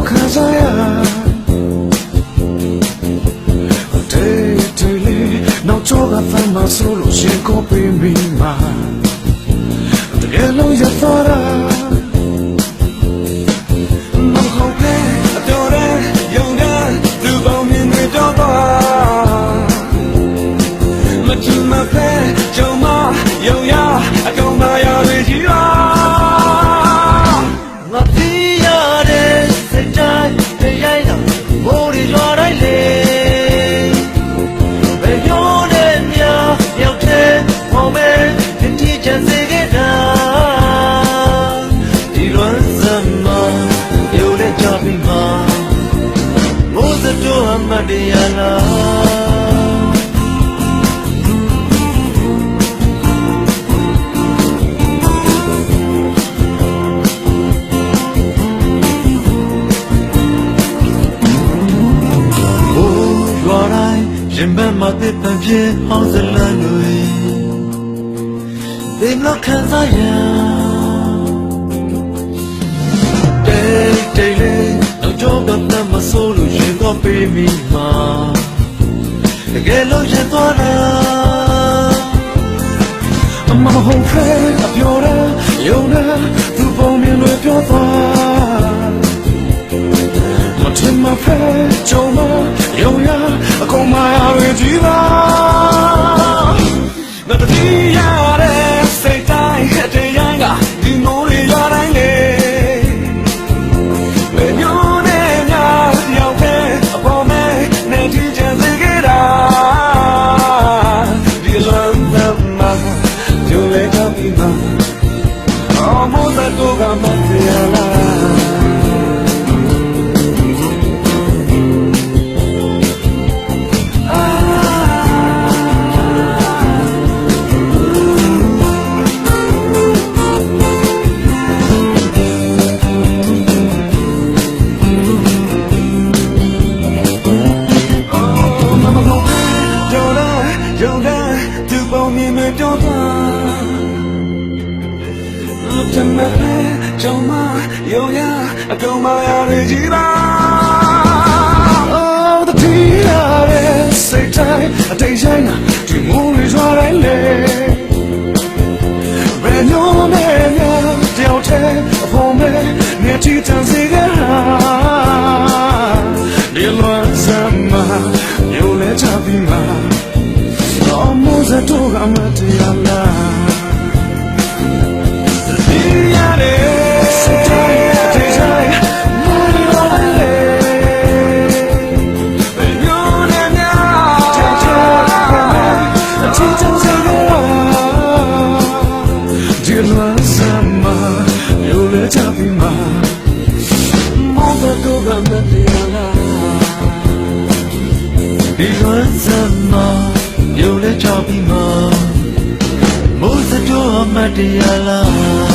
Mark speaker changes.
Speaker 1: တော့ခံစားရတေးတေးလေးနောက်ချောကဖမ်းမဆိုလို့ရှင်ကိုပေးမိမှာတကယ်လို့ရသွားတာ ရားလားဘိုးရွာတိုင်းရင်ဘတ်မှာတစ်ပံဖြစ်ဟောင်းစလန်တွေဒီလောက်ခံစားရတေးတေးလေးတော့ကြောက်တဲ့မ ဆိုးလို့ရင်တော့ပေးမိမှာတကယ်လို့ရင်သွားတာအမမဟုတ်ဖဲအပြောရယုံနာသူပုံမြင်တွေပြောသွားမထင်မဖဲကြုံမယုံရအကုန်မရရကြည်ပါငါတတိရတဲ့စိ လူတမပဲကြောင်မယောရအကောင်မရရကြီးပါ Oh the tear say time a day shine to moon is what I lay ဘယ်လိုလဲများတယောက်တည်းအဖို့မဲနေချီတန်စီကဟာဒီလွမ်းစမ်းမမျိုးလဲ ဒီတိုင်းမိုးရီလာလေဘယ်လိုလဲများတယောက်တည်းအချီတန်စီကဟာဒီလွမ်းစမ်းမမျိုးလဲချပြီးမှာမောင်တော့ကမတရားလားဒီလွမ်းစမ်းမမျိုးလဲချပြီးမှာမိုးစတော့မတရားလား